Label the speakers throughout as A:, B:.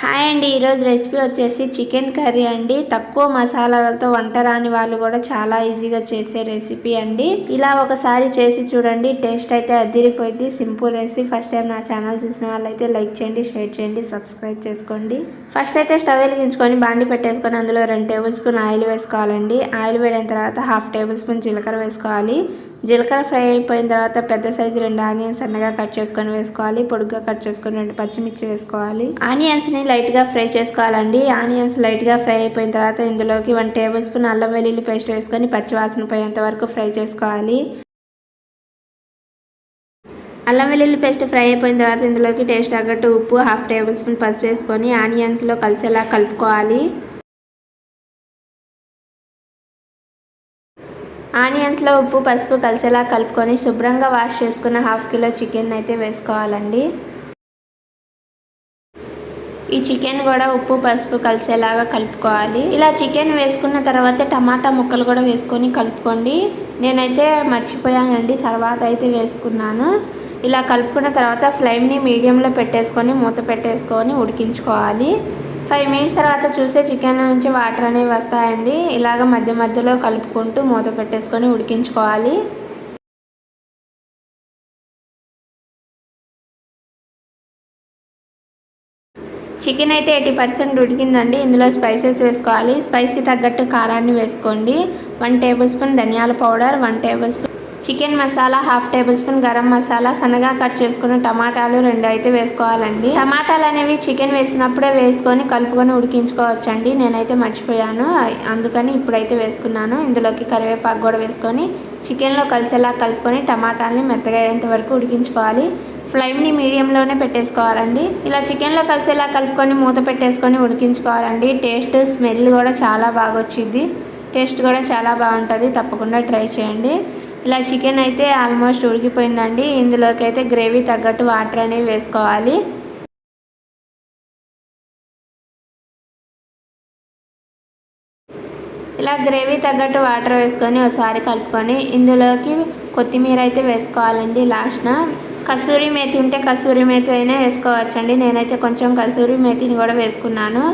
A: Hi అండి ఈరోజు recipe వచ్చేసి చికెన్ కర్రీ అండి. తక్కువ మసాలాలతో వంట రాని వాళ్ళు కూడా చాలా ఈజీగా చేసే రెసిపీ అండి. ఇలా ఒకసారి చేసి చూడండి టేస్ట్ అయితే అదిరిపోయింది. Simple recipe. ఫస్ట్ టైం నా ఛానల్ చూసిన వాళ్ళైతే లైక్ చేయండి షేర్ చేయండి సబ్స్క్రైబ్ చేసుకోండి. ఫస్ట్ అయితే స్టవ్ వెలిగించుకొని బాండి పెట్టేసుకొని అందులో రెండు టేబుల్ స్పూన్ ఆయిల్ వేసుకోవాలండి. ఆయిల్ వేడిన తర్వాత హాఫ్ టేబుల్ స్పూన్ జీలకర్ర వేసుకోవాలి. జీలకర్ర ఫ్రై అయిపోయిన తర్వాత పెద్ద సైజు రెండు ఆనియన్స్ సన్నగా కట్ చేసుకొని వేసుకోవాలి. పొడుగ్గా కట్ చేసుకొని రెండు పచ్చిమిర్చి వేసుకోవాలి. ఆనియన్స్ లైట్గా ఫ్రై చేసుకోవాలండి. ఆనియన్స్ లైట్గా ఫ్రై అయిపోయిన తర్వాత ఇందులోకి వన్ టేబుల్ స్పూన్ అల్లం వెల్లుల్లి పేస్ట్ వేసుకొని పచ్చివాసన పోయేంత వరకు ఫ్రై చేసుకోవాలి. అల్లం వెల్లుల్లి పేస్ట్ ఫ్రై అయిపోయిన తర్వాత ఇందులోకి టేస్ట్ తగ్గట్టు ఉప్పు హాఫ్ టేబుల్ స్పూన్ పసుపు వేసుకొని ఆనియన్స్లో కలిసేలా కలుపుకోవాలి. ఆనియన్స్లో ఉప్పు పసుపు కలిసేలా కలుపుకొని శుభ్రంగా వాష్ చేసుకున్న హాఫ్ కిలో చికెన్ అయితే వేసుకోవాలండి. ఈ చికెన్ కూడా ఉప్పు పసుపు కలిసేలాగా కలుపుకోవాలి. ఇలా చికెన్ వేసుకున్న తర్వాత టమాటా ముక్కలు కూడా వేసుకొని కలుపుకోండి. నేనైతే మర్చిపోయానండి తర్వాత అయితే వేసుకున్నాను. ఇలా కలుపుకున్న తర్వాత ఫ్లేమ్ని మీడియంలో పెట్టేసుకొని మూత పెట్టేసుకొని ఉడికించుకోవాలి. ఫైవ్ మినిట్స్ తర్వాత చూసే చికెన్ నుంచి వాటర్ అనేవి వస్తాయండి. ఇలాగ మధ్య మధ్యలో కలుపుకుంటూ మూత పెట్టేసుకొని ఉడికించుకోవాలి. చికెన్ అయితే ఎయిటీ పర్సెంట్ ఉడికిందండి. ఇందులో స్పైసెస్ వేసుకోవాలి. స్పైసీ తగ్గట్టు కారాన్ని వేసుకోండి. వన్ టేబుల్ స్పూన్ ధనియాల powder one tablespoon chicken masala half tablespoon garam masala సన్నగా కట్ చేసుకున్న టమాటాలు రెండు అయితే వేసుకోవాలండి. టమాటాలు అనేవి చికెన్ వేసినప్పుడే వేసుకొని కలుపుకొని ఉడికించుకోవచ్చండి. నేనైతే మర్చిపోయాను. అందుకని ఇప్పుడైతే వేసుకున్నాను. ఇందులోకి కరివేపాకు కూడా వేసుకొని చికెన్లో కలిసేలా కలుపుకొని టమాటాలని మెత్తగా అయ్యేంత వరకు ఉడికించుకోవాలి. ఫ్లేమ్ని మీడియంలోనే పెట్టేసుకోవాలండి. ఇలా చికెన్లో కలిసేలా కలుపుకొని మూత పెట్టేసుకొని ఉడికించుకోవాలండి. టేస్ట్ స్మెల్ కూడా చాలా బాగా వచ్చింది టేస్ట్ కూడా చాలా బాగుంటుంది. తప్పకుండా ట్రై చేయండి. ఇలా చికెన్ అయితే ఆల్మోస్ట్ ఉడికిపోయిందండి. ఇందులోకి అయితే గ్రేవీ తగ్గట్టు వాటర్ అనేవి వేసుకోవాలి. ఇలా గ్రేవీ తగ్గట్టు వాటర్ వేసుకొని ఒకసారి కలుపుకొని ఇందులోకి కొత్తిమీర అయితే వేసుకోవాలండి లాస్ట్న. కసూరి మేతి ఉంటే కసూరి మేతి అయినా వేసుకోవచ్చండి. నేనైతే కొంచెం కసూరి మేతిని కూడా వేసుకున్నాను.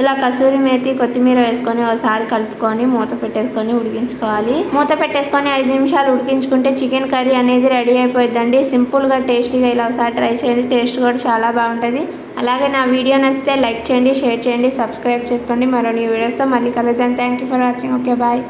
A: ఇలా కసూరి మేతి కొత్తిమీర వేసుకొని ఒకసారి కలుపుకొని మూత పెట్టేసుకొని ఉడికించుకోవాలి. మూత పెట్టేసుకొని ఐదు నిమిషాలు ఉడికించుకుంటే చికెన్ కర్రీ అనేది రెడీ అయిపోయిందండి సింపుల్గా టేస్టీగా ఇలా ఒకసారి ట్రై చేయండి. టేస్ట్ కూడా చాలా బాగుంటుంది. అలాగే నా వీడియో నచ్చితే లైక్ చేయండి షేర్ చేయండి సబ్స్క్రైబ్ చేసుకోండి. మరో నీ వీడియోస్తో మళ్ళీ కలుద్దాం. Thank you for watching. Okay bye.